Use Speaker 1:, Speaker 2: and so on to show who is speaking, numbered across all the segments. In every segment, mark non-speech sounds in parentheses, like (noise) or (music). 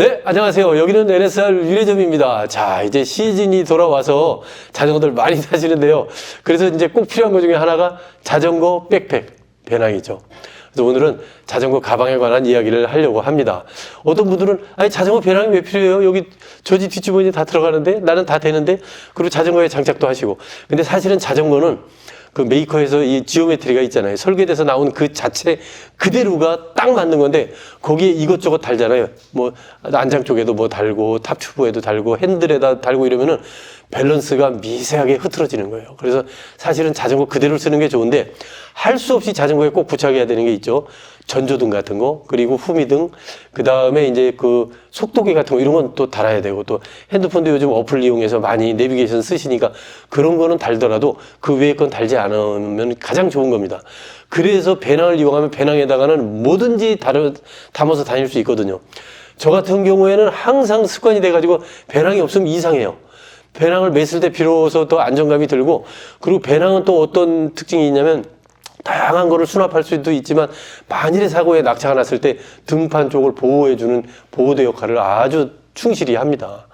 Speaker 1: 네, 안녕하세요. 여기는 NSR 유례점입니다. 자, 이제 시즌이 돌아와서 자전거들 많이 (laughs) 타시는데요. 그래서 이제 꼭 필요한 것 중에 하나가 자전거 백팩, 배낭이죠. 그래서 오늘은 자전거 가방에 관한 이야기를 하려고 합니다. 어떤 분들은, 아니, 자전거 배낭이 왜 필요해요? 여기 저지 뒷주머니 다 들어가는데? 나는 다 되는데? 그리고 자전거에 장착도 하시고. 근데 사실은 자전거는 그 메이커에서 이 지오메트리가 있잖아요. 설계돼서 나온 그 자체 그대로가 딱 맞는 건데 거기에 이것저것 달잖아요. 뭐 안장 쪽에도 뭐 달고 탑 튜브에도 달고 핸들에다 달고 이러면은 밸런스가 미세하게 흐트러지는 거예요. 그래서 사실은 자전거 그대로 쓰는 게 좋은데 할 수 없이 자전거에 꼭 부착해야 되는 게 있죠. 전조등 같은 거, 그리고 후미등, 그 다음에 이제 그 속도계 같은 거 이런 건 또 달아야 되고 또 핸드폰도 요즘 어플 이용해서 많이 내비게이션 쓰시니까 그런 거는 달더라도 그 외의 건 달지 않으면 가장 좋은 겁니다. 그래서 배낭을 이용하면 배낭에다가는 뭐든지 다려, 담아서 다닐 수 있거든요. 저 같은 경우에는 항상 습관이 돼가지고 배낭이 없으면 이상해요. 배낭을 맸을 때 비로소 더 안정감이 들고 그리고 배낭은 또 어떤 특징이 있냐면 다양한 거를 수납할 수도 있지만 만일의 사고에 낙차가 났을 때 등판 쪽을 보호해주는 보호대 역할을 아주 충실히 합니다.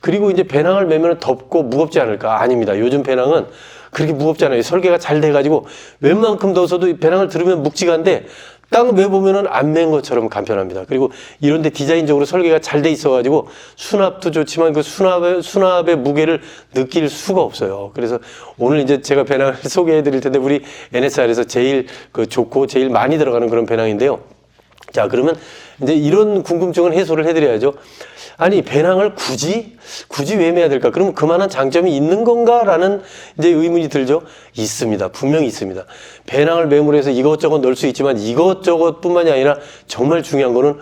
Speaker 1: 그리고 이제 배낭을 매면 덥고 무겁지 않을까? 아닙니다. 요즘 배낭은 그렇게 무겁지 않아요. 설계가 잘 돼가지고 웬만큼 더워서도 이 배낭을 들으면 묵직한데 딱 매보면은 안 맨 것처럼 간편합니다. 그리고 이런데 디자인적으로 설계가 잘 돼 있어가지고 수납도 좋지만 그 수납의 수납의 무게를 느낄 수가 없어요. 그래서 오늘 이제 제가 배낭을 (laughs) 소개해드릴 텐데 우리 NSR에서 제일 그 좋고 제일 많이 들어가는 그런 배낭인데요. 자, 그러면 이제 이런 궁금증은 해소를 해드려야죠. 아니, 배낭을 굳이, 굳이 왜 매야 될까? 그러면 그만한 장점이 있는 건가라는 이제 의문이 들죠? 있습니다. 분명히 있습니다. 배낭을 매물해서 이것저것 넣을 수 있지만 이것저것 뿐만이 아니라 정말 중요한 거는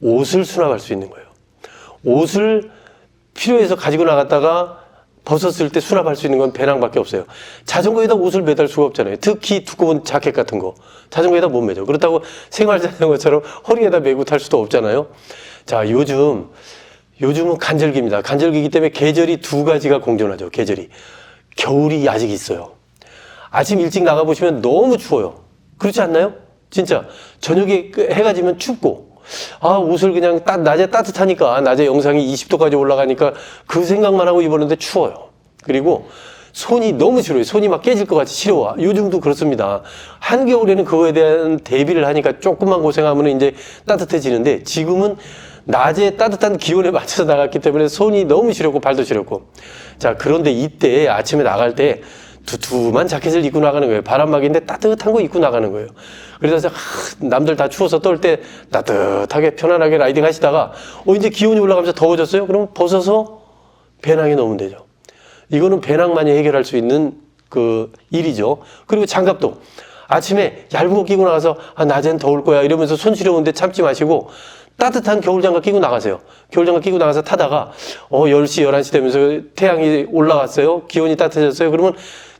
Speaker 1: 옷을 수납할 수 있는 거예요. 옷을 필요해서 가지고 나갔다가 벗었을 때 수납할 수 있는 건 배낭밖에 없어요. 자전거에다 옷을 매달 수가 없잖아요. 특히 두꺼운 자켓 같은 거. 자전거에다 못 매죠. 그렇다고 생활 자전거처럼 허리에다 메고 탈 수도 없잖아요. 자, 요즘, 요즘은 간절기입니다. 간절기이기 때문에 계절이 두 가지가 공존하죠. 계절이. 겨울이 아직 있어요. 아침 일찍 나가보시면 너무 추워요. 그렇지 않나요? 진짜. 저녁에 그 해가 지면 춥고, 아, 옷을 그냥 따, 낮에 따뜻하니까, 낮에 영상이 20도까지 올라가니까 그 생각만 하고 입었는데 추워요. 그리고 손이 너무 싫어요. 손이 막 깨질 것 같이 시려워. 요즘도 그렇습니다. 한겨울에는 그거에 대한 대비를 하니까 조금만 고생하면 이제 따뜻해지는데 지금은 낮에 따뜻한 기온에 맞춰서 나갔기 때문에 손이 너무 시렵고 발도 시렵고. 자, 그런데 이때 아침에 나갈 때 두툼한 자켓을 입고 나가는 거예요. 바람막이인데 따뜻한 거 입고 나가는 거예요. 그래서 하, 남들 다 추워서 떨 때 따뜻하게 편안하게 라이딩 하시다가 어 이제 기온이 올라가면서 더워졌어요. 그럼 벗어서 배낭에 넣으면 되죠. 이거는 배낭만이 해결할 수 있는 그 일이죠. 그리고 장갑도 아침에 얇은 거 끼고 나가서 아 낮엔 더울 거야 이러면서 손 시려운데 참지 마시고 따뜻한 겨울 장갑 끼고 나가세요. 겨울 장갑 끼고 나가서 타다가 어 10시 11시 되면서 태양이 올라갔어요. 기온이 따뜻해졌어요. 그러면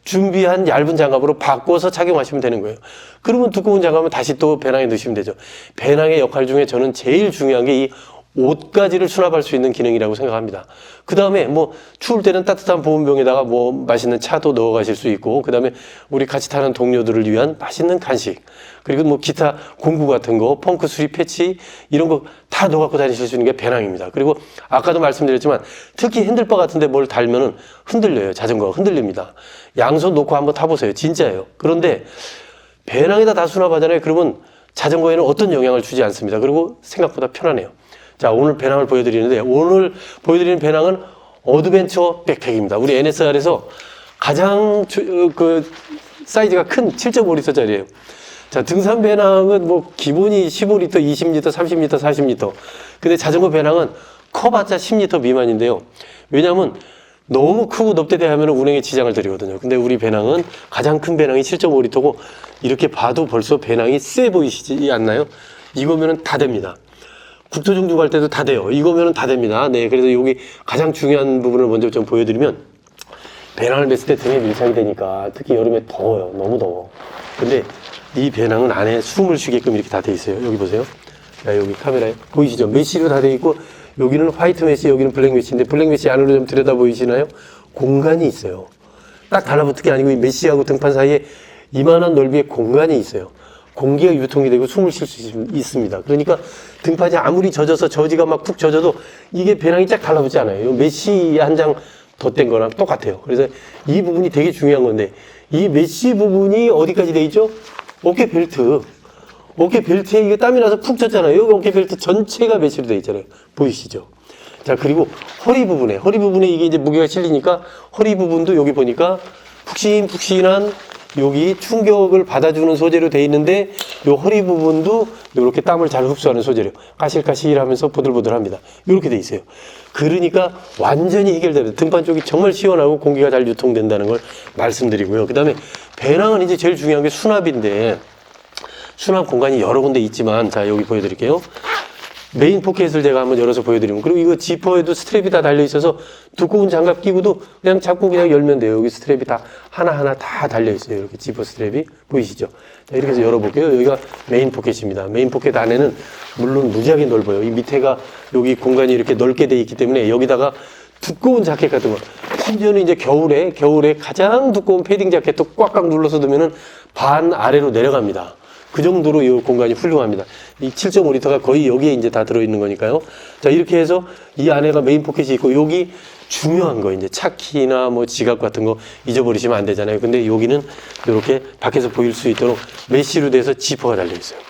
Speaker 1: 준비한 얇은 장갑으로 바꿔서 착용하시면 되는 거예요. 그러면 두꺼운 장갑은 다시 또 배낭에 넣으시면 되죠. 배낭의 역할 중에 저는 제일 중요한 게 이 옷가지를 수납할 수 있는 기능이라고 생각합니다. 그 다음에 뭐 추울 때는 따뜻한 보온병에다가 뭐 맛있는 차도 넣어 가실 수 있고, 그 다음에 우리 같이 타는 동료들을 위한 맛있는 간식, 그리고 뭐 기타 공구 같은 거, 펑크 수리 패치, 이런 거 다 넣어 갖고 다니실 수 있는 게 배낭입니다. 그리고 아까도 말씀드렸지만 특히 핸들바 같은데 뭘 달면은 흔들려요. 자전거가 흔들립니다. 양손 놓고 한번 타보세요. 진짜예요. 그런데 배낭에다 다 수납하잖아요. 그러면 자전거에는 어떤 영향을 주지 않습니다. 그리고 생각보다 편하네요. 자, 오늘 배낭을 보여드리는데, 오늘 보여드리는 배낭은 어드벤처 백팩입니다. 우리 NSR에서 가장 주- 어, 그 사이즈가 큰 7.5리터짜리예요. 자, 등산 배낭은 뭐 기본이 15리터, 20리터, 30리터, 40리터. 근데 자전거 배낭은 커봤자 10리터 미만인데요. 왜냐하면 너무 크고 넙대대하면 운행에 지장을 드리거든요. 근데 우리 배낭은 가장 큰 배낭이 7.5리터고 이렇게 봐도 벌써 배낭이 세 보이시지 않나요? 이거면은 다 됩니다. 국토종주 갈 때도 다 돼요. 이거면은 다 됩니다. 네, 그래서 여기 가장 중요한 부분을 먼저 좀 보여드리면 배낭을 맸을 때 등에 밀착이 되니까 특히 여름에 더워요. 너무 더워. 근데 이 배낭은 안에 숨을 쉬게끔 이렇게 다 돼 있어요. 여기 보세요. 자, 여기 카메라에 보이시죠? 메쉬로 다 돼 있고 여기는 화이트 메쉬, 여기는 블랙 메쉬인데 블랙 메쉬 안으로 좀 들여다 보이시나요? 공간이 있어요. 딱 달라붙은 게 아니고 이 메쉬하고 등판 사이에 이만한 넓이의 공간이 있어요. 공기가 유통이 되고 숨을 쉴 수 있습니다. 그러니까 등판이 아무리 젖어서 저지가 막 푹 젖어도 이게 배낭이 쫙 달라붙지 않아요. 메시 한 장 덧댄 거랑 똑같아요. 그래서 이 부분이 되게 중요한 건데 이 메시 부분이 어디까지 돼 있죠? 어깨 벨트. 어깨 벨트에 이게 땀이 나서 푹 젖잖아요. 여기 어깨 벨트 전체가 메시로 돼 있잖아요. 보이시죠? 자, 그리고 허리 부분에, 허리 부분에 이게 이제 무게가 실리니까 허리 부분도 여기 보니까 푹신푹신한 여기 충격을 받아주는 소재로 돼 있는데 요 허리 부분도 이렇게 땀을 잘 흡수하는 소재로 까실까실하면서 보들보들합니다. 이렇게 돼 있어요. 그러니까 완전히 해결되는 등판 쪽이 정말 시원하고 공기가 잘 유통된다는 걸 말씀드리고요. 그다음에 배낭은 이제 제일 중요한 게 수납인데 수납 공간이 여러 군데 있지만 자 여기 보여드릴게요. 메인 포켓을 제가 한번 열어서 보여드리면 그리고 이거 지퍼에도 스트랩이 다 달려 있어서 두꺼운 장갑 끼고도 그냥 잡고 그냥 열면 돼요. 여기 스트랩이 다 하나하나 다 달려 있어요. 이렇게 지퍼 스트랩이 보이시죠? 자, 이렇게 해서 열어볼게요. 여기가 메인 포켓입니다. 메인 포켓 안에는 물론 무지하게 넓어요. 이 밑에가 여기 공간이 이렇게 넓게 돼 있기 때문에 여기다가 두꺼운 자켓 같은 거 심지어는 이제 겨울에 겨울에 가장 두꺼운 패딩 자켓도 꽉꽉 눌러서 두면은 반 아래로 내려갑니다. 그 정도로 이 공간이 훌륭합니다. 이 7.5리터가 거의 여기에 이제 다 들어있는 거니까요. 자, 이렇게 해서 이 안에가 메인 포켓이 있고, 여기 중요한 거, 이제 차키나 뭐 지갑 같은 거 잊어버리시면 안 되잖아요. 근데 여기는 이렇게 밖에서 보일 수 있도록 메쉬로 돼서 지퍼가 달려 있어요.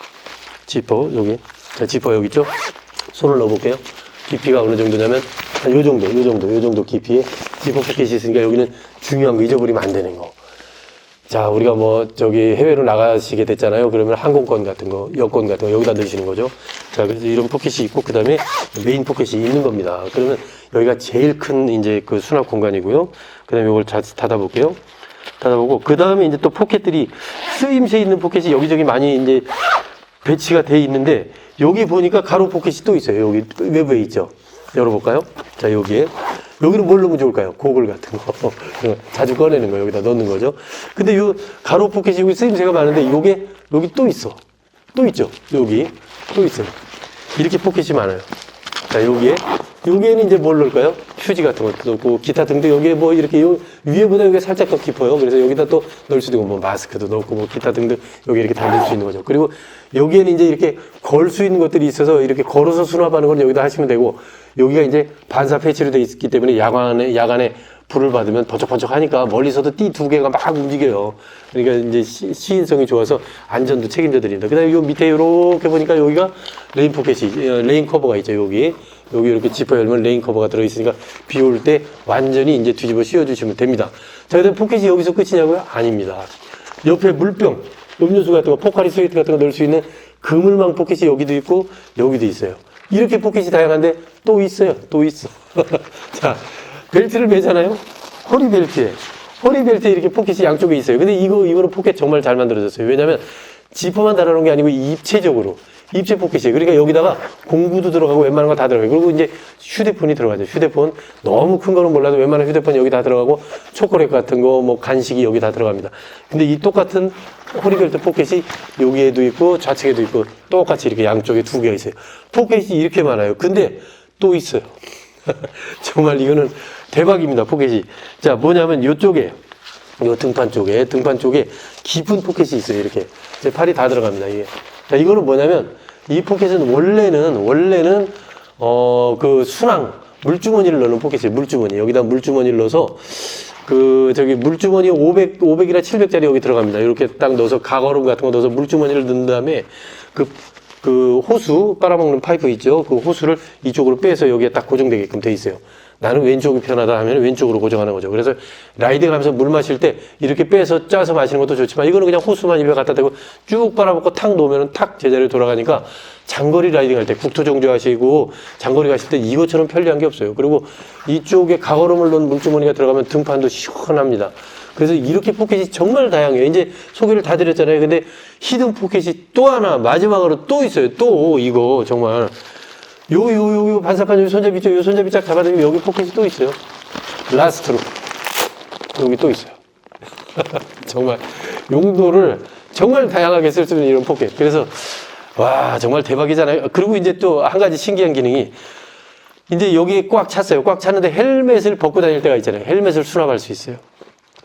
Speaker 1: 지퍼, 여기. 자, 지퍼 여기 있죠? 손을 넣어볼게요. 깊이가 어느 정도냐면, 한 요 정도, 요 정도, 요 정도 깊이에 지퍼 포켓이 있으니까 여기는 중요한 거 잊어버리면 안 되는 거. 자, 우리가 뭐, 저기 해외로 나가시게 됐잖아요. 그러면 항공권 같은 거, 여권 같은 거 여기다 넣으시는 거죠. 자, 그래서 이런 포켓이 있고, 그 다음에 메인 포켓이 있는 겁니다. 그러면 여기가 제일 큰 이제 그 수납 공간이고요. 그 다음에 이걸 자, 닫아 볼게요. 닫아 보고, 그 다음에 이제 또 포켓들이 쓰임새 있는 포켓이 여기저기 많이 이제 배치가 돼 있는데, 여기 보니까 가로 포켓이 또 있어요. 여기 외부에 있죠. 열어볼까요? 자, 여기에. 여기는 뭘 넣으면 좋을까요? 고글 같은 거. (laughs) 자주 꺼내는 거 여기다 넣는 거죠. 근데 요 가로 포켓이 여기 쓰임새가 많은데 요게 여기 또 있어. 또 있죠. 여기. 또 있어요. 이렇게 포켓이 많아요. 자, 여기에. 여기에는 이제 뭘 넣을까요? 휴지 같은 것도 넣고, 기타 등등 여기에 뭐 이렇게 요 위에보다 여기 살짝 더 깊어요. 그래서 여기다 또 넣을 수도 있고, 뭐 마스크도 넣고, 뭐 기타 등등 여기 이렇게 달릴 수 있는 거죠. 그리고 여기에는 이제 이렇게 걸 수 있는 것들이 있어서 이렇게 걸어서 수납하는 건 여기다 하시면 되고, 여기가 이제 반사 패치로 되어 있기 때문에 야간에, 야간에 불을 받으면 번쩍번쩍 하니까 멀리서도 띠 두 개가 막 움직여요. 그러니까 이제 시, 시인성이 좋아서 안전도 책임져 드립니다. 그 다음에 요 밑에 이렇게 보니까 여기가 레인 포켓이, 어, 레인 커버가 있죠, 여기. 여기 이렇게 지퍼 열면 레인 커버가 들어 있으니까 비 올 때 완전히 이제 뒤집어 씌워 주시면 됩니다. 자, 그다음 포켓이 여기서 끝이냐고요? 아닙니다. 옆에 물병, 음료수 같은 거, 포카리 스웨이트 같은 거 넣을 수 있는 그물망 포켓이 여기도 있고 여기도 있어요. 이렇게 포켓이 다양한데 또 있어요. 또 있어. (laughs) 자, 벨트를 매잖아요. 허리 벨트에. 허리 벨트에 이렇게 포켓이 양쪽에 있어요. 근데 이거, 이거는 포켓 정말 잘 만들어졌어요. 왜냐면 지퍼만 달아놓은 게 아니고 입체적으로. 입체 포켓이에요. 그러니까 여기다가 공구도 들어가고 웬만한 거 다 들어가요. 그리고 이제 휴대폰이 들어가죠. 휴대폰. 너무 큰 거는 몰라도 웬만한 휴대폰 여기 다 들어가고 초콜릿 같은 거, 뭐 간식이 여기 다 들어갑니다. 근데 이 똑같은 허리벨트 포켓이 여기에도 있고 좌측에도 있고 똑같이 이렇게 양쪽에 두 개가 있어요. 포켓이 이렇게 많아요. 근데 또 있어요. (laughs) 정말 이거는 대박입니다. 포켓이. 자, 뭐냐면 이쪽에 요 등판 쪽에 등판 쪽에 깊은 포켓이 있어요. 이렇게 제 팔이 다 들어갑니다. 이게. 자, 이거는 뭐냐면 이 포켓은 원래는 원래는 어 그 순항 물주머니를 넣는 포켓이에요. 물주머니 여기다 물주머니를 넣어서 그 저기 물주머니 500 500이나 700짜리 여기 들어갑니다. 이렇게 딱 넣어서 가거름 같은 거 넣어서 물주머니를 넣은 다음에 그그 호수 빨아먹는 파이프 있죠. 그 호수를 이쪽으로 빼서 여기에 딱 고정되게끔 돼 있어요. 나는 왼쪽이 편하다 하면 왼쪽으로 고정하는 거죠. 그래서 라이딩 하면서 물 마실 때 이렇게 빼서 짜서 마시는 것도 좋지만 이거는 그냥 호수만 입에 갖다 대고 쭉 빨아먹고 탁 놓으면 탁 제자리로 돌아가니까 장거리 라이딩 할 때 국토 정주하시고 장거리 가실 때 이것처럼 편리한 게 없어요. 그리고 이쪽에 가거름을 넣은 물주머니가 들어가면 등판도 시원합니다. 그래서 이렇게 포켓이 정말 다양해요. 이제 소개를 다 드렸잖아요. 근데 히든 포켓이 또 하나 마지막으로 또 있어요. 또 이거 정말 요 요 요 요 반사판 요 손잡이 있죠. 요 손잡이 쫙 잡아당기면 여기 포켓이 또 있어요. 라스트로 여기 또 있어요. (laughs) 정말 용도를 정말 다양하게 쓸 수 있는 이런 포켓. 그래서 와 정말 대박이잖아요. 그리고 이제 또 한 가지 신기한 기능이 이제 여기에 꽉 찼어요. 꽉 찼는데 헬멧을 벗고 다닐 때가 있잖아요. 헬멧을 수납할 수 있어요.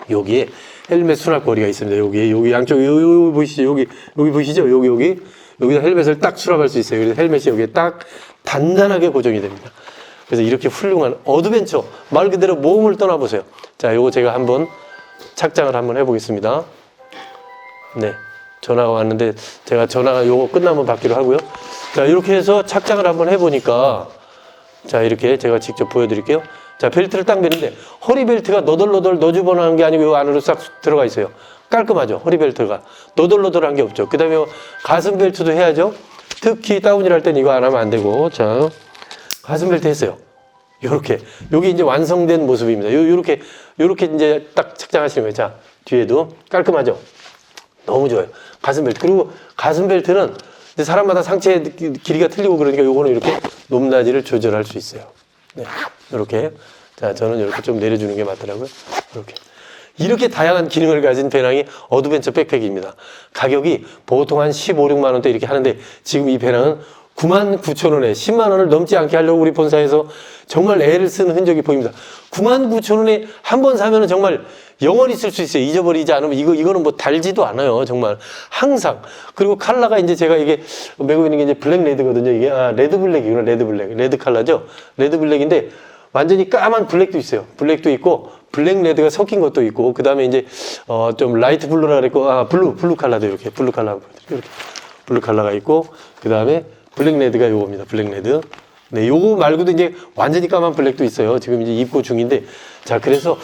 Speaker 1: 여기에 헬멧 수납 거리가 있습니다. 여기 여기 양쪽 여기, 여기 보이시죠? 여기 여기 보이시죠? 여기 여기 여기다 헬멧을 딱 수납할 수 있어요. 그래서 헬멧이 여기에 딱 단단하게 고정이 됩니다. 그래서 이렇게 훌륭한 어드벤처 말 그대로 모험을 떠나보세요. 자, 요거 제가 한번 착장을 한번 해보겠습니다. 네. 전화가 왔는데 제가 전화가 요거 끝나면 받기로 하고요. 자, 이렇게 해서 착장을 한번 해보니까 자, 이렇게 제가 직접 보여드릴게요. 자, 벨트를 딱 매는데 허리 벨트가 너덜너덜 너주번하는 게 아니고 요 안으로 싹 들어가 있어요. 깔끔하죠. 허리 벨트가 너덜너덜한 게 없죠. 그다음에 요 가슴 벨트도 해야죠. 특히 다운이를 할 때는 이거 안 하면 안 되고 자, 가슴 벨트 했어요. 요렇게 여기 이제 완성된 모습입니다. 요 요렇게 요렇게 이제 딱 착장하시는 거예요. 자, 뒤에도 깔끔하죠. 너무 좋아요. 가슴 벨트. 그리고 가슴 벨트는 사람마다 상체 기- 길이가 틀리고 그러니까 요거는 이렇게 높낮이를 조절할 수 있어요. 네. 이렇게. 자, 저는 이렇게 좀 내려주는 게 맞더라고요. 이렇게. 이렇게 다양한 기능을 가진 배낭이 어드벤처 백팩입니다. 가격이 보통 한 15, 6만 원대 이렇게 하는데 지금 이 배낭은 9만 9천 원에 10만 원을 넘지 않게 하려고 우리 본사에서 정말 애를 쓰는 흔적이 보입니다. 9만 9천 원에 한 번 사면은 정말 영원히 쓸 수 있어요. 잊어버리지 않으면 이거 이거는 뭐 달지도 않아요. 정말 항상 그리고 컬러가 이제 제가 이게 메고 있는 게 이제 블랙 레드거든요. 이게 아 레드 블랙이구나 레드 블랙 레드 컬러죠. 레드 블랙인데 완전히 까만 블랙도 있어요. 블랙도 있고 블랙 레드가 섞인 것도 있고 그 다음에 이제 어 좀 라이트 블루라 그랬고 아 블루 블루 컬러도 이렇게 블루 컬러 이렇게 블루 컬러가 있고 그 다음에 블랙 레드가 요겁니다. 블랙 레드. 네, 요거 말고도 이제 완전히 까만 블랙도 있어요. 지금 이제 입고 중인데. 자, 그래서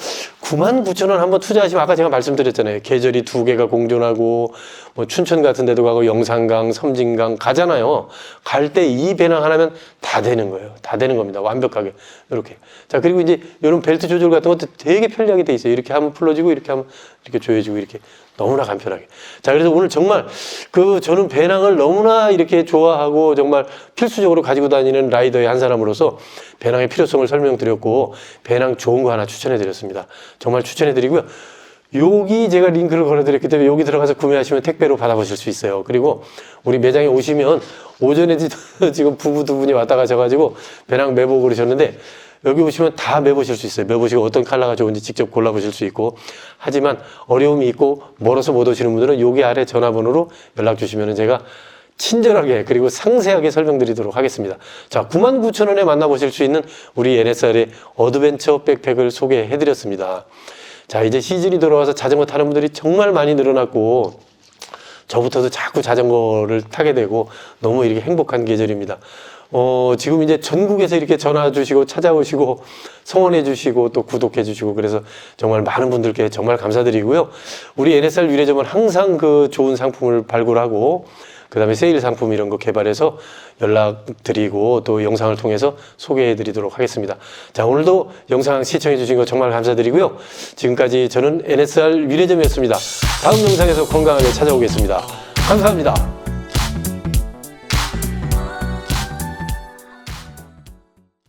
Speaker 1: 9만 9천 원 한번 투자하시면 아까 제가 말씀드렸잖아요. 계절이 두 개가 공존하고 뭐 춘천 같은 데도 가고 영산강, 섬진강 가잖아요. 갈 때 이 배낭 하나면 다 되는 거예요. 다 되는 겁니다. 완벽하게. 이렇게. 자, 그리고 이제 이런 벨트 조절 같은 것도 되게 편리하게 돼 있어요. 이렇게 하면 풀어지고 이렇게 하면 이렇게 조여지고 이렇게 너무나 간편하게. 자, 그래서 오늘 정말 그 저는 배낭을 너무나 이렇게 좋아하고 정말 필수적으로 가지고 다니는 라이더의 한 사람으로서 배낭의 필요성을 설명드렸고 배낭 좋은 거 하나 추천해 드렸습니다. 정말 추천해 드리고요. 여기 제가 링크를 걸어드렸기 때문에 여기 들어가서 구매하시면 택배로 받아보실 수 있어요. 그리고 우리 매장에 오시면 오전에 (laughs) 지금 부부 두 분이 왔다 가셔가지고 배낭 매보고 그러셨는데 여기 오시면 다 매보실 수 있어요. 매보시고 어떤 컬러가 좋은지 직접 골라보실 수 있고 하지만 어려움이 있고 멀어서 못 오시는 분들은 여기 아래 전화번호로 연락 주시면 제가 친절하게 그리고 상세하게 설명드리도록 하겠습니다. 자, 99,000원에 만나보실 수 있는 우리 NSR의 어드벤처 백팩을 소개해드렸습니다. 자, 이제 시즌이 돌아와서 자전거 타는 분들이 정말 많이 늘어났고 저부터도 자꾸 자전거를 타게 되고 너무 이렇게 행복한 계절입니다. 어, 지금 이제 전국에서 이렇게 전화 주시고 찾아오시고 성원해 주시고 또 구독해 주시고 그래서 정말 많은 분들께 정말 감사드리고요. 우리 NSR 유래점은 항상 그 좋은 상품을 발굴하고 그 다음에 세일 상품 이런 거 개발해서 연락드리고 또 영상을 통해서 소개해 드리도록 하겠습니다. 자, 오늘도 영상 시청해 주신 거 정말 감사드리고요. 지금까지 저는 NSR 유래점이었습니다. 다음 영상에서 건강하게 찾아오겠습니다. 감사합니다.